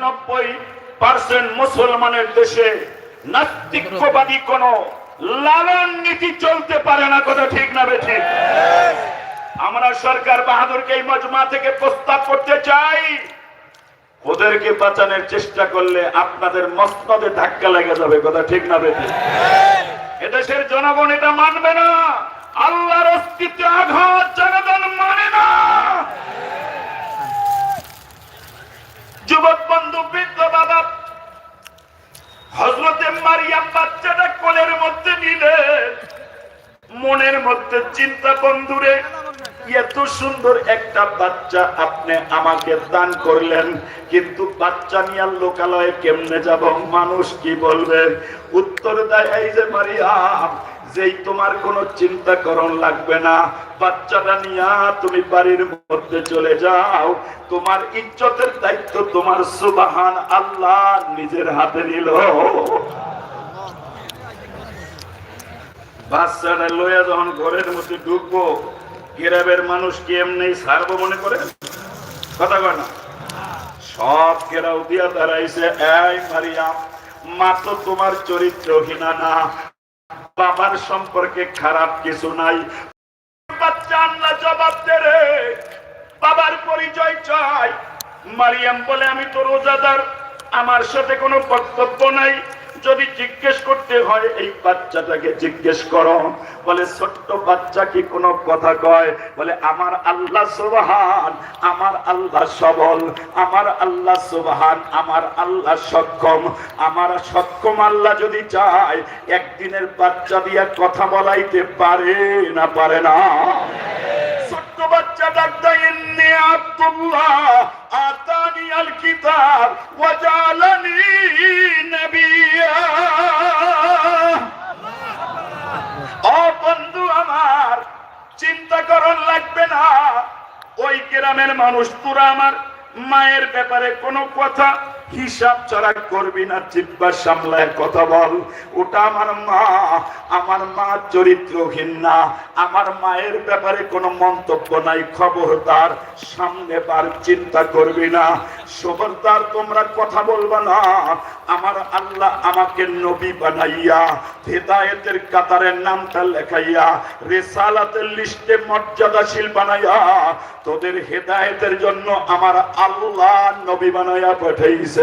নিরানব্বই পার্সেন্ট মুসলমানের দেশে নাস্তিক্যবাদী কোন লালন নীতি চলতে পারে না, কথা ঠিক না বেঠিক আমরা সরকার বাহাদুরকে এই মজমা থেকে প্রস্তাব করতে চাই। ওদেরকে বাঁচানোর চেষ্টা করলে আপনাদের মস্তদে ধাক্কা লেগে যাবে, কথা ঠিক না বেঠি এদেশের জনগণ এটা মানবে না। আল্লাহর অস্তিত্বে আঘাত জনগণ মানে না। যুবক বাবা। হজরতে মারিয়াম বাচ্চাটা কোলের মধ্যে নিলে। মনের মধ্যে চিন্তা, বন্ধুরে, এত সুন্দর একটা বাচ্চা আপনি আমাকে দান করলেন, কিন্তু বাচ্চা নিয়ে লোকালয়ে কেমনে যাব? মানুষ কি বলবে? উত্তর দেয়, এই যে মারিয়াম যেই তোমার কোনো চিন্তা করণ লাগবে না, বাচ্চাটা নিয়া তুমি বাড়ির মধ্যে চলে যাও। তোমার ইজ্জতের দায়িত্ব তোমার সুবাহান আল্লাহ নিজের হাতে নিল। বাচ্চাটা লইয়া যখন ঘরের মধ্যে ঢুকবো, গ্রামের মানুষ কি এমনি সারবো মনে করে? কথা কয় না। সব কেরাও দিয়া দাঁড়াইছে, এই মারিয়াম, মা তো তোমার চরিত্রহীনা না বাবার সম্পর্কে খারাপ কিছু নাই। বাচ্চা আল্লাহ জবাব দে রে। বাবার পরিচয় চাই। মারিয়াম বলে, আমি তো রোজাদার। আমার সাথে কোনো বক্তব্য নাই। যদি জিজ্ঞেস করতে হয়, এই বাচ্চাটাকে জিজ্ঞেস করো। বলে, ছোট্ট বাচ্চা কি কোনো কথা কয়? বলে, আমার আল্লাহ সুবহান, আমার আল্লাহ সবল, আমার আল্লাহ সুবহান, আমার আল্লাহ সক্ষম। আমার সক্ষম আল্লাহ যদি চায়, একদিনের বাচ্চা দিয়া কথা বলাইতে পারে না পারে না? আতানি আল কিতাব ওয়াজালানি নবিয়া ও বন্ধু আমার চিন্তা লাগবে না। ওই গ্রামের মানুষ তোরা আমার মায়ের ব্যাপারে কোনো কথা হিসাব ছাড়া করবি না চিব্বা সামলায় কথা বল। ওটা আমার মা আমার মা চরিত্রহীন না। আমার মায়ের ব্যাপারে কোনো মন্তব্য নাই, খবরদার। সামনে বার চিন্তা করবি না। খবরদার, তোমরা কথা বলবা না। আমার আল্লাহ আমাকে নবী বানাইয়া, হেদায়েতের কাতারের নামটা লেখাইয়া, রেসালাতের লিস্টে মর্যাদাশীল বানাইয়া, তোদের হেদায়েতের জন্য আমার আল্লাহ নবী বানাইয়া পাঠাইছে।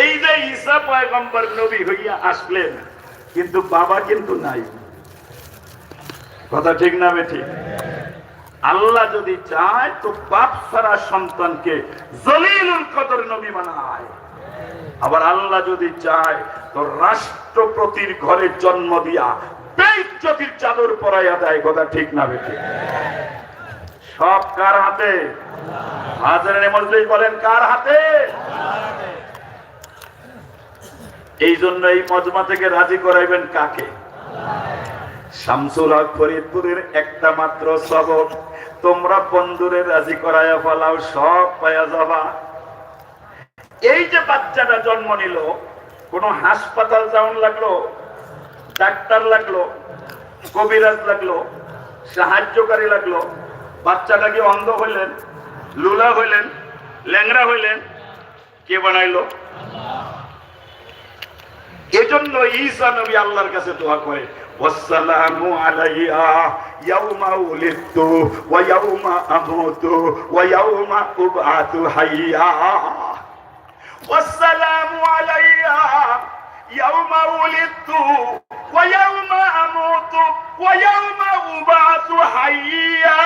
এই যে ঈসা পয়গম্বর নবী হইয়া আসলেন, কিন্তু বাবা কিন্তু নাই। কথা ঠিক না বেঠিক আল্লাহ যদি চায়, তো বাপ ছাড়া সন্তানকে জলিলুল কদর নবী বানায়। আবার আল্লাহ যদি চায়, তো রাষ্ট্রপতির ঘরে জন্ম দিয়া বেইজ্জতির চাদর পরাইয়া দেয়। কথা ঠিক না বেঠিক সব কার হাতে? হাজারে মজলিস বলেন, কার হাতে? এই জন্য এই মজমা থেকে রাজি করাইবেন কাকে? শামসুল হক ফরিদপুরের একটা মাত্র সবক। তোমরা বন্ধুরে রাজি করাইয়া ফেলাও, সব পায়া যাবা। এই যে বাচ্চাটা জন্ম নিল, কোন হাসপাতাল যাওয়ান লাগল, ডাক্তার লাগল, কবিরাজ লাগল, সাহায্যকারী লাগল বাচ্চাটা কি অন্ধ হইলেন? লুলা হইলেন? ল্যাংরা হইলেন? কে বানাইলো? এজন্য ঈসা নবী আল্লাহর কাছে দোয়া করে, ওয়াসসালামু আলাইয়া ওয়া ওয়া أبعث حيا.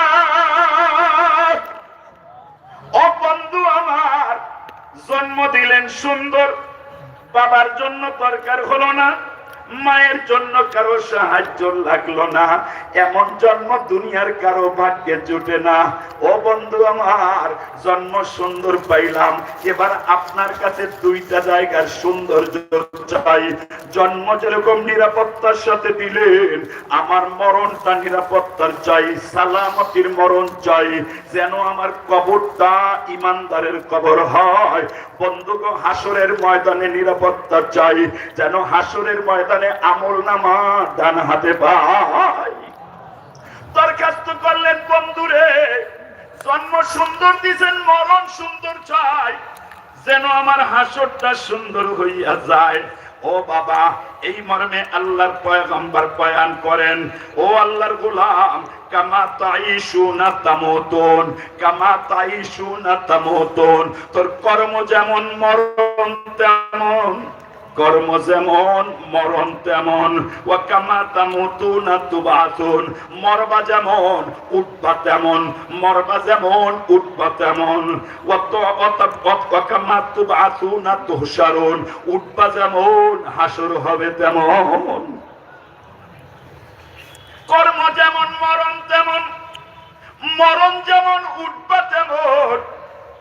ও আমার জন্ম দিলেন সুন্দর বাবার জন্য দরকার হলো না। মায়ের জন্য কারও সাহায্য লাগল না। এমন জন্ম দুনিয়ার কারও ভাগ্যে জুটে না। ও বন্ধু আমার, জন্ম সুন্দর পাইলাম। এবার আপনার কাছে দুইটা জায়গার সৌন্দর্য চাই। জন্ম যেরকম নিরাপত্তার সাথে দিলেন, আমার মরণটা নিরাপত্তার চাই, সালামতির মরণ চাই। যেন আমার কবরটা ইমানদারের কবর হয়। বন্ধুগ হাসরের ময়দানে নিরাপত্তা চাই। যেন হাসরের ময়দানে আমল নামা ডান হাতে পাই। দরখাস্ত করলেন বন্ধুরে, জন্ম সুন্দর দিছেন, মরণ সুন্দর চাই। যেন আমার হাসরটা সুন্দর হইয়া যায়। ও বাবা, এই মর্মে আল্লাহর পয়গম্বর বয়ান করেন, ও আল্লাহর গোলাম, কামা তাইশুনা তামুতুন, কামা তাইশুনা তামুতুন, তোর কর্ম যেমন মরণ তেমন কর্ম যেমন, মরণ তেমন ও কামা তামুতুনা তুবাতুন মরবা যেমন উঠবা তেমন, মরবা যেমন উঠবা তেমন ও তো কামা তুবাতুনা তুহশারুন উঠবা যেমন, হাসর হবে তেমন। কর্ম যেমন, মরণ তেমন, মরণ যেমন উঠবা তেমন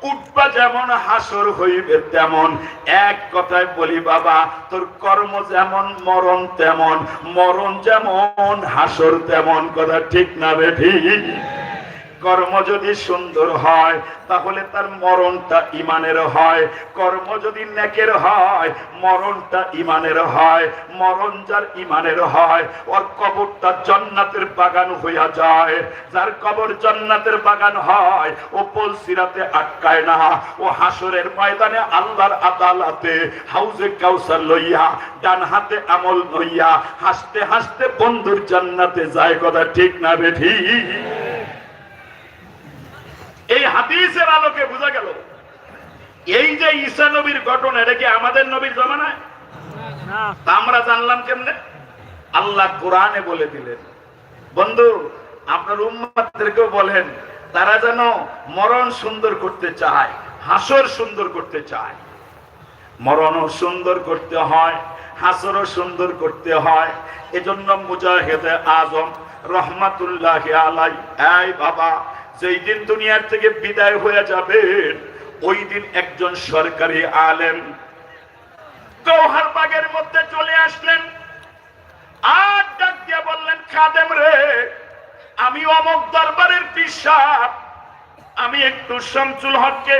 উঠবা যেমন হাসর হইবে তেমন। এক কথায় বলি, বাবা, তোর কর্ম যেমন, মরণ তেমন, মরণ যেমন, হাসর তেমন, কথা ঠিক না বেঠি কর্ম যদি সুন্দর হয়, তাহলে তার মরণটা ইমানের হয়। কর্ম যদি নেকের হয়, মরণটা ইমানের হয়। মরণ যার ইমানের হয়, ওর কবরটা জান্নাতের বাগান হইয়া যায়। যার কবর জান্নাতের বাগান হয়, ও পলসিরাতে আটকায় না। ও হাসরের ময়দানে আল্লাহর আদালতে হাউজে কাউসার লইয়া ডান হাতে আমল লইয়া, হাসতে হাসতে বন্ধুর জান্নাতে যায়। কথা ঠিক না বেঠি এই হাদিসের আলোকে বোঝা গেল এই যে ঈসা নবীর ঘটনা এটা কি আমাদের নবীর জমানায়? আমরা জানলাম কেমনে? আল্লাহ কোরআনে বলে দিলেন। বন্ধু আপনার উম্মাদেরকেও বলেন তারা যেন মরণ সুন্দর করতে চায় হাসর সুন্দর করতে চায়। মরণও সুন্দর করতে হয় হাসরও সুন্দর করতে হয়। এজন্য মুজাহিদে আজম রহমাতুল্লাহ আলাই এই বাবা যেই দিন দুনিয়ার থেকে বিদায় হয়ে যাবেন ওই দিন একজন সরকারি আলেম গৌহার বাগের মধ্যে চলে আসলেন। আর ডাক দিয়ে বললেন, খাদেম রে, আমি অমক দরবারের পিসাব। আমি একটু শামসুল হককে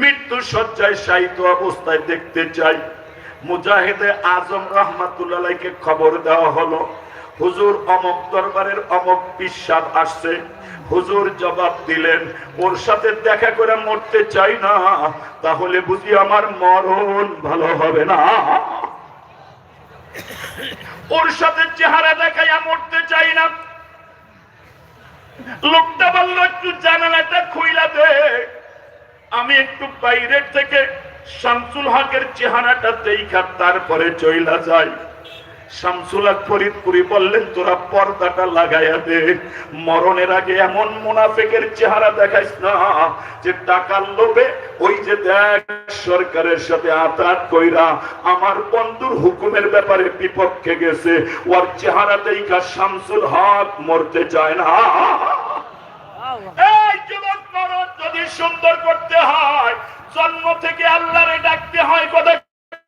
মৃত্যু সজ্জায় সাহিত্য অবস্থায় দেখতে চাই। মুজাহিদে আজম রহমাতুল্লাহকে খবর দেওয়া হলো, হুজুর অমক দরবারের অমক পিসাব আসছে। হুজুর জবাব দিলেন, ওর সাথে দেখা করে মরতে চাই না, তাহলে বুঝি আমার মরণ ভালো হবে না? ওর সাথে চেহারা দেখাইয়া মরতে চাই না। লোকটা বলল, একটু জানালাটা খুইলা দে। আমি একটু বাইরের থেকে শামসুল হকের চেহারাটা দেখা তারপরে চইলা যাই। তোরা পর্দাটা লাগাইয়া দে। মরণের আগে এমন মুনাফেকের চেহারা দেখাইস না টাকার লোভে ওই যে সরকারের আমার বন্ধুর হুকুমের ব্যাপারে বিপক্ষে গেছে। ওর চেহারা দেখা শামসুল হক মরতে চায় না। মরণ যদি সুন্দর করতে হয়, জন্ম থেকে আল্লাহরে ডাকতে হয়, কথা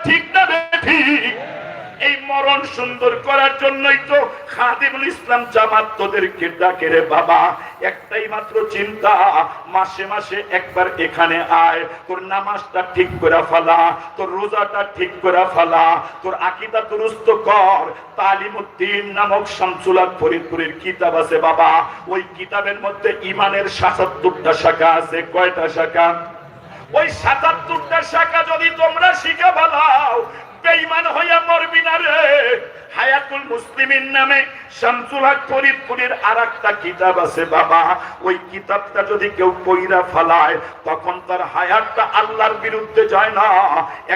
ঠিক না ঠিক? এই মরণ সুন্দর করার জন্যই তো খাদিমুল ইসলাম জামাত তোদেরকে ডাকে রে বাবা? একটাই মাত্র চিন্তা, মাসে মাসে একবার এখানে আয়। তোর নামাজটা ঠিক করে ফেলা, তোর রোজাটা ঠিক করে ফেলা, তোর আকিদা দুরুস্ত কর। তালিমুদ্দিন নামক শামসুলাক ফরিদপুরের কিতাব আছে বাবা। ওই কিতাবের মধ্যে ইমানের সাতাত্তরটা শাখা আছে। কয়টা শাখা? ওই সাতাত্তরটা শাখা যদি তোমরা শিখে ফেলাও বেঈমান হইয়া মরবি না রে। হায়াতুল মুসলিমিন নামে শামসুল হক ফরিদপুরের আর একটা কিতাব আছে বাবা। ওই কিতাবটা যদি কেউ পইরা ফেলায়, তখন তার হায়াতটা আল্লাহর বিরুদ্ধে যায় না।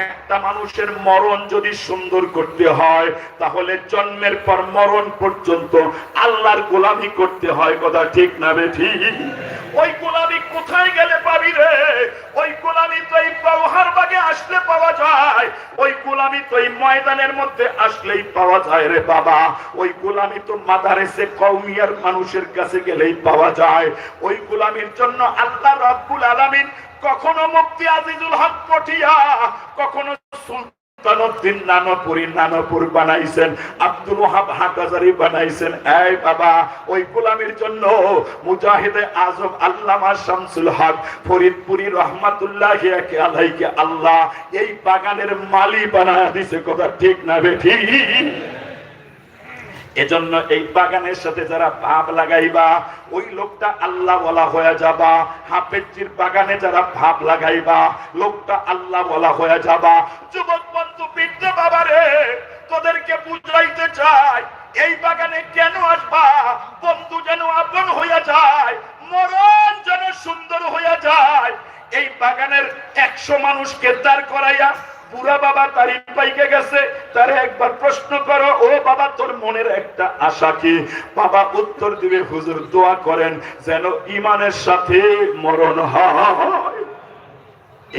একটা মানুষের মরণ যদি সুন্দর করতে হয়, তাহলে জন্মের পর মরণ পর্যন্ত আল্লাহর গোলামি করতে হয়। কথা ঠিক না বে ঠিক? ওই গোলামি কোথায় গেলে পাবি রে? ওই গোলামি তো এই পাওহার বাগে আসলে পাওয়া যায়। গোলামি তো এই ময়দানের মধ্যে আসলেই পাওয়া যায় রে বাবা। ওই গোলামি তো মাদারেসে কৌমিয়ার মানুষের কাছে গেলেই পাওয়া যায়। ওই গোলামির জন্য আল্লাহ রব্বুল আলামিন কখনো মুক্তি আজিজুল হক পটিয়া কখনো সুলতানুদ্দিন নানপুরি নানপুর বানাইছেন। আব্দুল ওহাব বানাইছেন। এই বাবা, ওই গোলামির জন্য মুজাহিদে আজম আল্লামা শামসুল হক ফরিদপুরি রহমাতুল্লাহ আলাইকে আল্লাহ এই বাগানের মালি বানায় দিছে। কথা ঠিক না বেঠি এজন্য এই বাগানের সাথে যারা ভাব লাগাইবা, ওই লোকটা আল্লাহ বলা হয়ে যাবা। হাফেজির বাগানে যারা ভাব লাগাইবা, লোকটা আল্লাহ বলা হয়ে যাবা। যুবক বন্ধু বিদ্যা বাবা রে তোদেরকে বুঝাইতে চাই, এই বাগানে কেন আসবা? বন্ধু যেন আপন হইয়া যায়, মরণ যেন সুন্দর হইয়া যায়। এই বাগানের একশো মানুষকে দাঁড় করাইয়া বুড়া বাবা তারি পাইকে গেছে, তারে একবার প্রশ্ন করো, ও বাবা, তোর মনের একটা আশা কি? বাবা উত্তর দিবে, হুজুর দোয়া করেন যেন ইমানের সাথে মরণ হয়।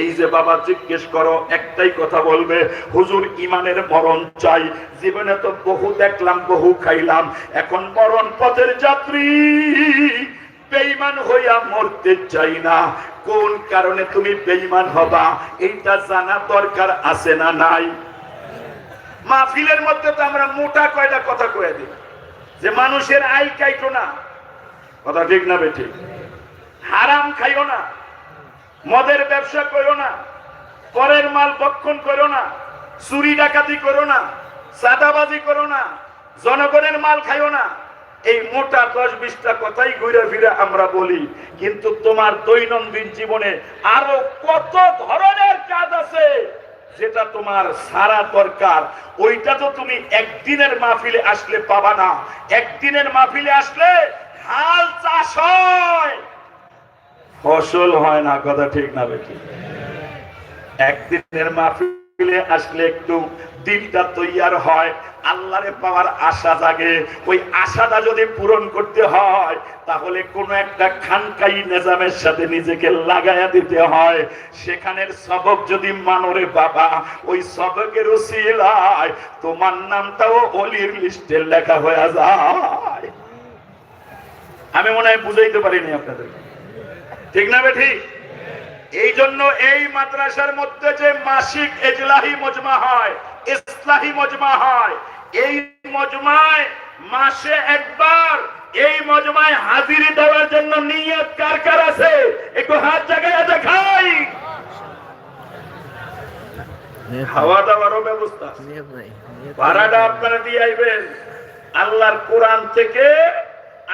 এই যে বাবা জিজ্ঞেস করো, একটাই কথা বলবে, হুজুর ইমানের মরণ চাই। জীবনে তো বহু দেখলাম, বহু খাইলাম, এখন মরণ পথের যাত্রী। বেইমান হইয়া মরতে চাই না। কোন কারণে তুমি বেইমান হবা, এইটা জানা দরকার আছে না নাই? মাহফিলের মধ্যে তো আমরা মোটা কয়টা কথা কয়ে দিই, যে মানুষের আই কাইটো না। কথা ঠিক না বেঠি? হারাম খাইও না, মদের ব্যবসা করো না, পরের মাল বক্ষণ করো না, চুরি ডাকাতি করো না সাদাবাজি করো না, জনগণের মাল খাইও না। এই মোটা দশ বিশটা কথাই ঘুরে ফিরে আমরা বলি, কিন্তু তোমার দৈনন্দিন জীবনে আরও কত ধরনের কাজ আছে যেটা তোমার সারা দরকার। ওইটা তো তুমি একদিনের মাহফিলে আসলে পাবা না। একদিনের মাহফিলে আসলে হাল চাষ হয়। ফসল হয় না, কথা ঠিক না বেটি। একদিনের মাহফিলে আসলে একটু দিনটা তৈয়ার হয়। আল্লাহরে পাওয়ার আশা জাগে। ওই আশাটা যদি পূরণ করতে হয়, তাহলে কোন একটা খানকাই নিজামের সাথে নিজেকে লাগাইয়া দিতে হয়। সেখানের সবক যদি মানরে বাবা, ওই সবকের উসিলায় তোমার নামটাও অলির লিস্টে লেখা হয়ে যায়। আমি মনে হয় বুঝাইতে পারিনি আপনাদের ঠিক না বেঠি? এই জন্য এই মাদ্রাসার মধ্যে যে মাসিক এজলাহি মজমা হয়, ইসলাহি মজমা হয় এই মজমায় মাসে একবার এই মজমায় হাজিরি দেওয়ার জন্য নিয়ত কার কার আছে? একটু হাত জায়গায় দেখাই। খাওয়া দাওয়ারও ব্যবস্থা। ভাড়াটা আপনারা দিয়ে আইবেন। আল্লাহর কোরআন থেকে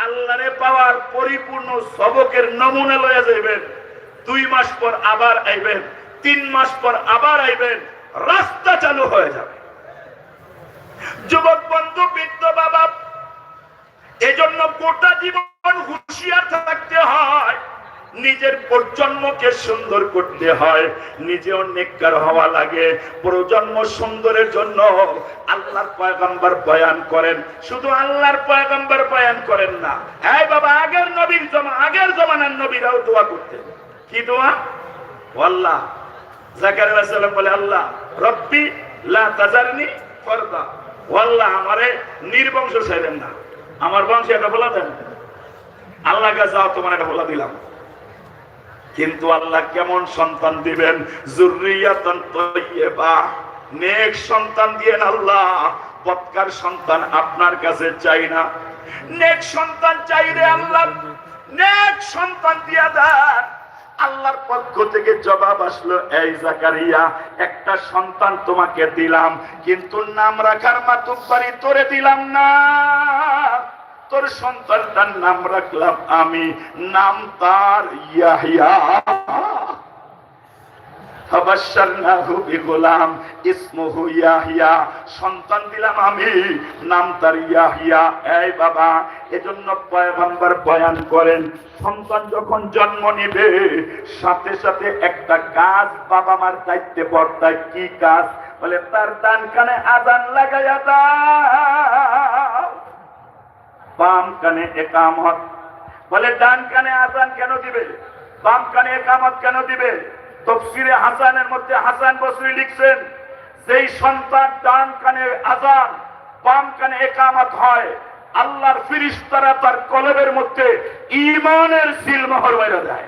আল্লাহরে পাওয়ার পরিপূর্ণ সবকের নমুনা লয়ে যাইবেন। দুই মাস পর আবার আইবেন তিন মাস পর আবার আইবেন রাস্তা চালু হয়ে যাবে। যুবক বন্ধু, বৃদ্ধ বাবা, এজন্য গোটা জীবন হুঁশিয়ার থাকতে হয়। নিজের প্রজন্মকে সুন্দর করতে হয়। নিজেও নেককার হওয়া লাগে। প্রজন্ম সুন্দরের জন্য আল্লাহর পয়গম্বর বয়ান করেন। শুধু আল্লাহর পয়গম্বর বয়ান করেন না। হ্যাঁ বাবা, আগের নবীর জমা, আগের জমানার নবীরাও দোয়া করতেন। কি দোয়া? আল্লাহ। সাল্লাম বলে, আল্লাহ, রব্বি লা তাজারনি ফরদা। আমারে নির্বংশ না। আমার বংশে এটা বলা দেন। আল্লাহ কাছে তোমার এটা বলা দিলাম। কিন্তু আল্লাহ কেমন সন্তান দিবেন? নেক সন্তান দিয়েন আল্লাহ। বৎকার সন্তান আপনার কাছে চাই না। নেক সন্তান চাই রে আল্লাহ নেক সন্তান দিয়া দেন। আল্লাহর পক্ষ থেকে জবাব আসলো, এই জাকারিয়া, একটা সন্তান তোমাকে দিলাম, কিন্তু নাম রাখার মাতুব্বারি তোরে দিলাম না। তোর সন্তানটার নাম রাখলাম আমি, নাম তার ইয়াহিয়া। সন্তান দিলাম আমি, নাম তার ইয়াহিয়া। এই বাবা, এজন্য পয়গম্বর বয়ান করেন, সন্তান যখন জন্ম নিবে, সাথে সাথে একটা কাজ বাবা মার দায়িত্বে বর্তায়। কি কাজ বলে, তার ডান কানে আজান লাগাইয়া দাও। বাম কানে একামত। বলে ডান কানে আজান কেন দিবে? বাম কানে একামত কেন দিবে? তফসিরে হাসানের মধ্যে হাসান বসরি লিখছেন যেই সন্তান ডান কানে আজান বাম কানে একামত হয় আল্লাহর ফিরিস্তারা তার কলবের মধ্যে ইমানের সিলমোহর বাইরে দেয়।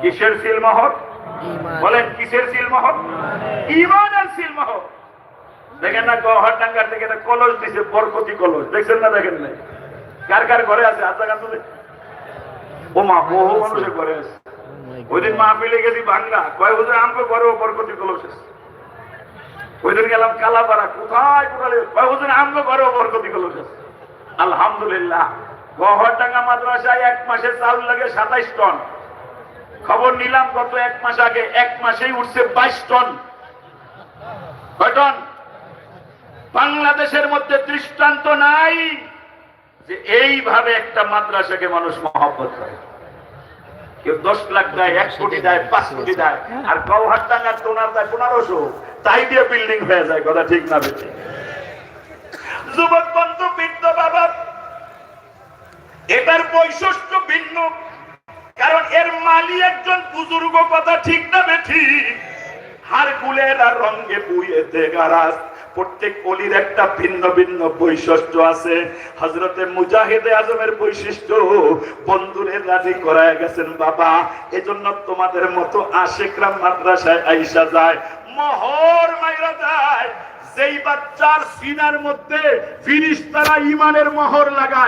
কিসের সিলমোহর? বলেন কিসের সিলমোহর? ইমানের সিলমোহর। দেখেন না গহরডাঙ্গার থেকে একটা কলস দিছে বরকতি কলস। দেখছেন না দেখেন না কার কার ঘরে আছে? আচ্ছা গান ও মা বহু মানুষের ঘরে আছে। ওই দিন মা পেলে গেছি বাংলা। কয় বছর আমাকে ঘরে বরকতি কলস ওই দিন গেলাম কালাপাড়া। কোথায় কোথায়? কয় হুজুর আমগো ঘরেও বরকতি গুলো আলহামদুলিল্লাহ। গহরডাঙ্গা মাদ্রাসায় এক মাসে চাউল লাগে সাতাইশ টন। খবর নিলাম গত এক মাস আগে, এক মাসেই উঠছে বাইশ টন। কয় টন? বাংলাদেশের মধ্যে দৃষ্টান্ত নাই যে এইভাবে একটা মাদ্রাসাকে মানুষ মহব্বত করে। কেউ দশ লাখ দেয়, এক কোটি দেয়, পাঁচ কোটি দেয়, আর গৌহাট টাঙ্গার টোনার দেয় পনেরোশো। তাই দিয়ে বিল্ডিং হয়ে যায়, কথা ঠিক না যুবক বন্ধু, বৃদ্ধ বাবা এটার বৈশিষ্ট্য ভিন্ন, কারণ এর মালি একজন বুজুর্গ, কথা ঠিক না বেঠি। হার গুলের আর রঙ্গে বুয়েতে গারাস প্রত্যেক অলির একটা ভিন্ন ভিন্ন বৈশিষ্ট্য আছে। হজরতে মুজাহিদে আজমের বৈশিষ্ট্য, বন্ধুরে রাজি করায় গেছেন বাবা। এজন্য তোমাদের মতো আশেকরাম মাদ্রাসায় আইসা যায়। মহর মাইরা যায়। সেই বাচ্চার সিনার মধ্যে ফিরিস্তারা ইমানের মহর লাগায়।